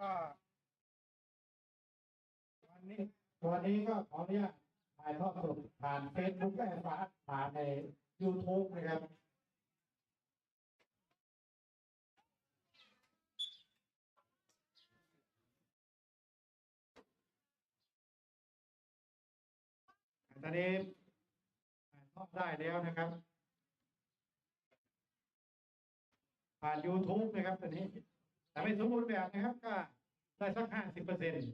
ก็วันนี้วันนี้ก็ขออนุญาตถ่ายทอดสดผ่านเฟซบุ๊กและผ่านในยูทูบนะครับตอนนี้ถ่ายทอดได้แล้วนะครับ ผ่าน YouTube นะครับตอนนี้แต่ไม่สมบูรณ์แบบนะครับก็ ได้สักห้าสิบเปอร์เซ็นต์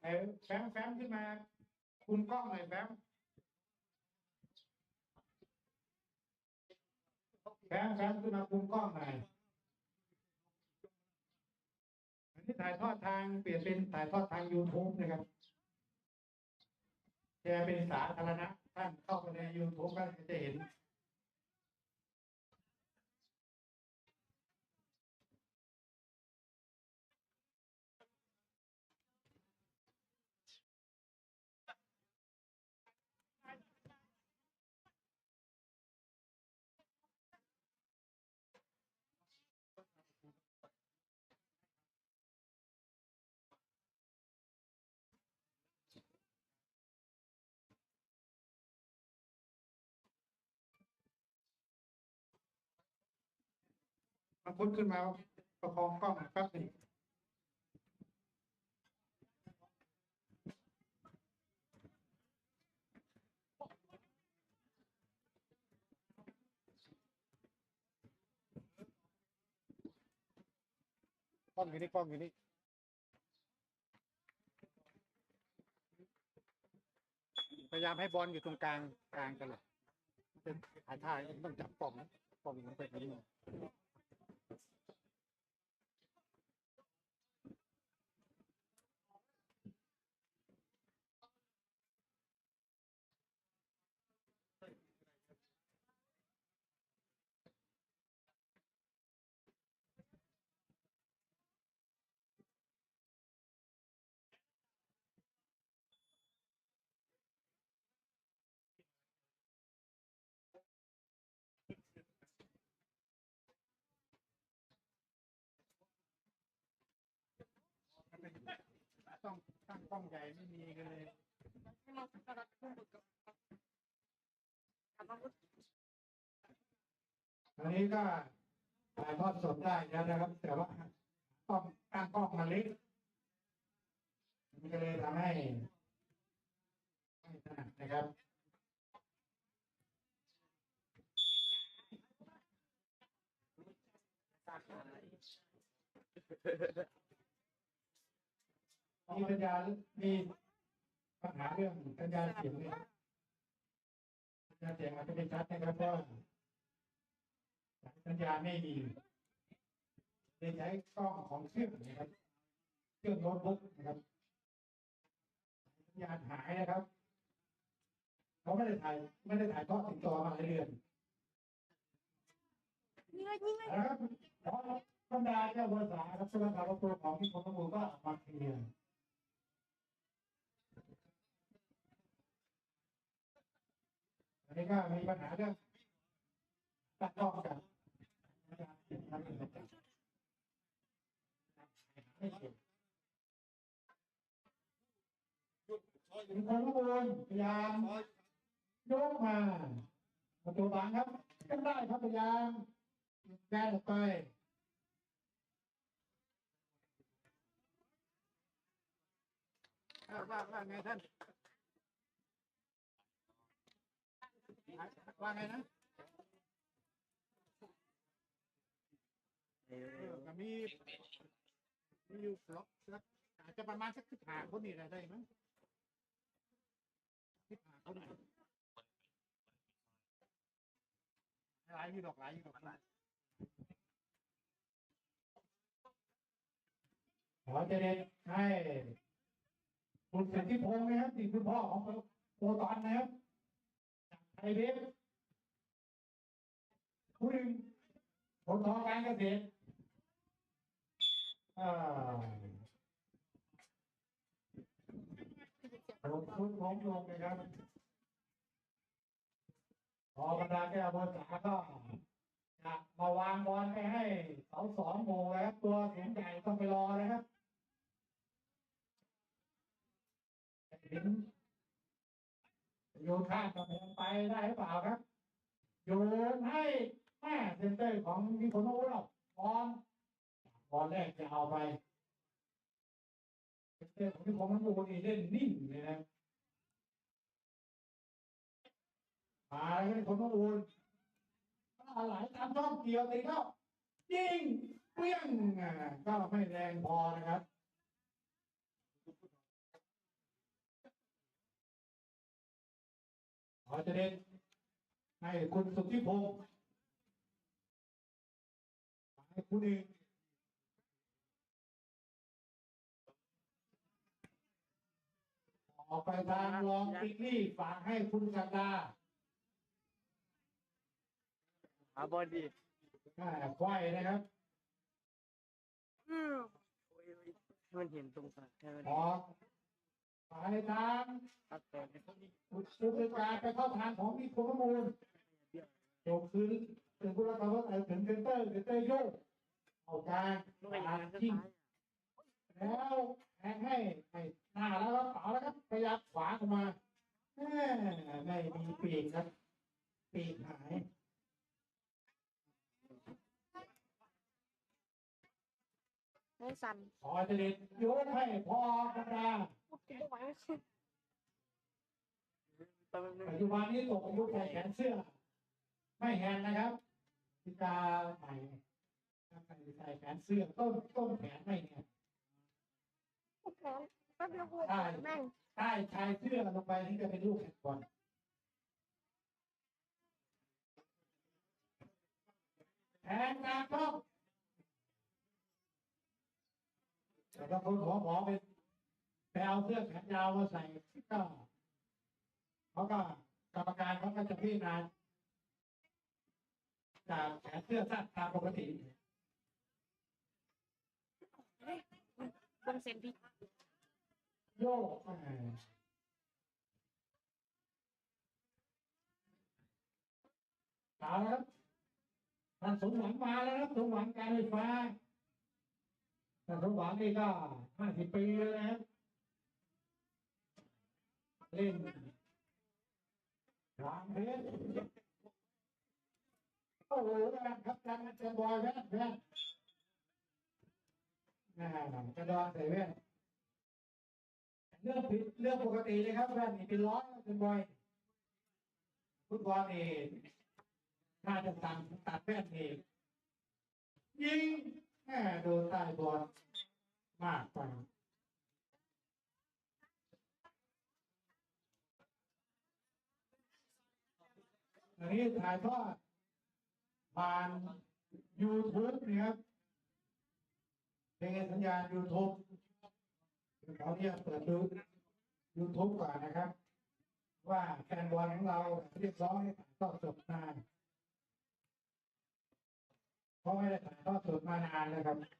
แฟ้มแฟ้มขึ้นมา คุณกล้องหน่อยแฟ้มแฟ้มแฟ้มขึ้นมาคุณกล้องหน่อยอันนี้ถ่ายทอดทางเปลี่ยนเป็นถ่ายทอดทาง YouTube นะครับแชร์เป็นสาธารณะท่านเข้าไปใน YouTube ก็จะเห็น มันพุดขึ้นมาประคองกล้องแป๊บหนึงกล้องอยู่นี่กล้องอยู่นี่พยายามให้บอลอยู่ตรงกลางกลางกันเลยเป็นหายท่าต้องจับป่องป่องลงไปนี้ ต้องตั้งกล้องใหญ่ไม่มีกันเลยตอนนี้ก็ถ่ายทอดสดได้แล้วนะครับ แต่ว่าต้องตั้งกล้องมาเล็กมันก็เลยทำให้ไม่ถนัดนะครับ มีปัญญามีปัญหาเรื่องสัญญาณเสียงเนี่ยสัญญาณเสียงอาจจะไม่ชัดนะครับเพราะว่าสัญญาณไม่ดีเลยใช้กล้องของเครื่องนะครับ เครื่องโน้ตบุ๊กนะครับสัญญาณหายนะครับเขาไม่ได้ถ่ายไม่ได้ถ่ายทอดติดต่อมาหลายเดือนยิงเลยยิงเลยนะครับเพราะบรรดาเจ้าภาษาครับสำหรับเราตัวของที่ผมมูลก็มาเคลียร์อันนี้ ก็มีปัญหาเรื่องตัดกล้องกันไม่เสร็จมีคนข้อมูลพยายามยกมาประตูบังครับก็ได้ครับพยายามแกนออกไปว่าว่าไงท่าน ว่าไงนะเออก็มีมีอยู่สองสักอาจจะประมาณสักสิบห้าคนนี่แหละได้มั้งสิบห้าคนนี่หลายอยู่ดอกหลายอยู่ดอกหลายขอจะเด็นให้คุณสิทธิพงศ์นะครับที่คุณพ่อของโปรตอนนะครับจากไทยเวฟ ผู้หนึ่งผลทอการเกษตรอ่าลงทุนล้มลงนะครับพอบรรดาแก้วภาษาก็จะมาวางบอลไปให้เสาสองโมงแล้วตัวสูงใหญ่ต้องไปรอนะครับเห็นโยนข้ามกำแพงไปได้หรือเปล่าครับ โยนให้ แม่เซนเตอร์ของมีคนโอ้เราบอลบอลแรกจะเอาไปเซนเตอร์ของมีคนมันโอ้นี่เล่นนิ่งเลยนะมาแล้วก็คนมาโอนหลายตามช่องเกี่ยวติดแล้วยิงเปรี้ยงก็ไม่แรงพอนะครับขอจะเด่นให้คุณสุทธิพงศ์ องออกไปทางรองปิกนี่ฝากให้คุณกันดาหาบอลดีอ่าควายนะครับ อืมโอ้ยโอ้ยให้มันเห็นตรงกันให้มันออกไปทางตัดแต่อุตุลกาไปเข้าทางของมีคุณมูลจบคืนถึงคุณรัตน์ว่าถึงเซนเตอร์เซนเตอร์โยก เอากลางลูกไอ้ตาทิ้งแล้วแทงให้ให้หน้าแล้วก็เป๋าแล้วครับพยายามขวาเข้ามาแม่ไม่มีปีกครับ ปีกหายไม่สั่นพอจะเด็ดโยนให้พอกระดาไม่ไหวตอนนั้นปัจจุบันนี้ตกยุใส่แขนเสื้อ ไม่แฮนนะครับพิกาใหม่ ใส่แขนเสื้อต้นต้นแขนไม่แฮนด์แขนแป๊บเดียวกูแม่งใต้ชายเสื้อลงไปนี่จะเป็นลูกแขนบอลแทงกลางครับแต่บางคนขอหมอไปไปเอาเสื้อแขนยาวมาใส่ก็เขาก็กรรมการเขาก็จะพิจารณาจากแขนเสื้อสั้นตามปกติ บนเซนพี่โยกเอ่อเอาละครับท่านสมหวังมาแล้วครับสมหวังการไฟฟ้าท่านสมหวังนี่ก็ห้าสิบปีแล้วนะครับเล่นรามเพชรโอ้โหแม่นครับจันจันบอยแว่นแว่น น่ากระดอนใส่แว่นเรื่องผิดเรื่องปกติเลยครับแว่นนี่เป็นร้อยเป็นบอยฟุตบอลนี่น่าจะตัดตัดแว่นนี่ยิงแม่โดนใต้บอลมากกว่าอันนี้ถ่ายทอดผ่าน YouTube นะครับ เป็นสัญญาณ YouTube เขาเนี่ยเปิดดู YouTube ก่อนนะครับ ว่าแฟนบอลของเราเรียกร้องให้ถ่ายทอดสดนานเพราะไม่ได้ถ่ายทอดสดมานานแล้วครับ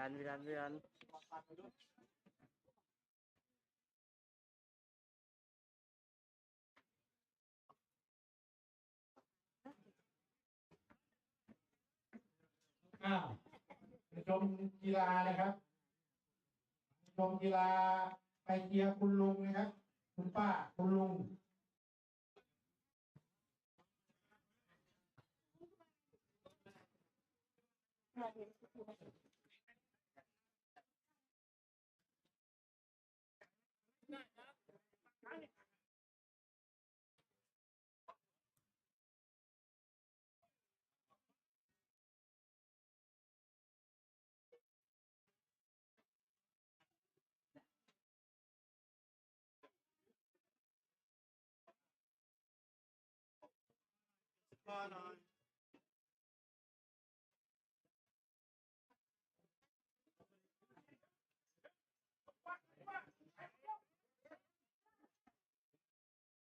รันรันรันอ้าวไปชมกีฬานะครับชมกีฬาไปเชียร์คุณลุงนะครับ คุณป้าคุณลุง เ